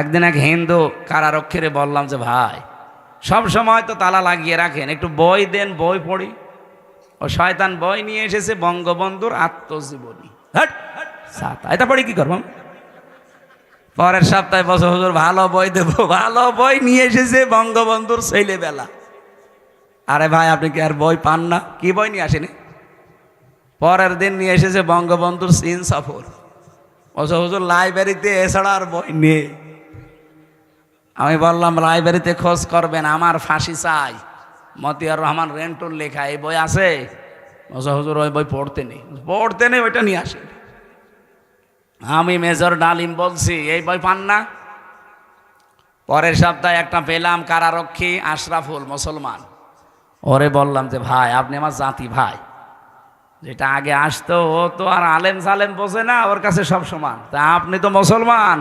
একদিন এক হিন্দু কারারক্ষীরে বললাম যে, ভাই, সব সময় তো তালা লাগিয়ে রাখেন, একটু বই দেন, বই পড়ি। ও শয়তান বই নিয়ে এসেছে বঙ্গবন্ধুর আত্মজীবনী। এটা পড়ি কি করব? পরের সপ্তাহে বছর হুজুর, ভালো বই দেবো। ভালো বই নিয়ে এসেছে বঙ্গবন্ধুর ছেলেবেলা। আরে ভাই, আপনি কি আর বই পান না? কি বই নিয়ে আসেনি? পরের দিন নিয়ে এসেছে বঙ্গবন্ধুর সিন সফর। বছর হুজুর, লাইব্রেরিতে এছাড়া আর বই নেই। আমি বললাম, লাইব্রেরিতে খোঁজ করবেন, আমার ফাঁসি চাই। মতিয়ার রহমান রেন্টুর লেখা এই বই আছে? হুজুর, ওই বই পড়তে নেই। পড়তে নেই, ওইটা নিয়ে আসেন। আমি মেজর ডালিম বলছি, এই বই পান না? পরের সপ্তাহে একটা পেলাম কারারক্ষী আশরাফুল মুসলমান। ওরে বললাম যে, ভাই, আপনি আমার জাতি ভাই। যেটা আগে আসতো, ও তো আর আলেম সালেম বোঝে না, ওর কাছে সব সমান। তা আপনি তো মুসলমান।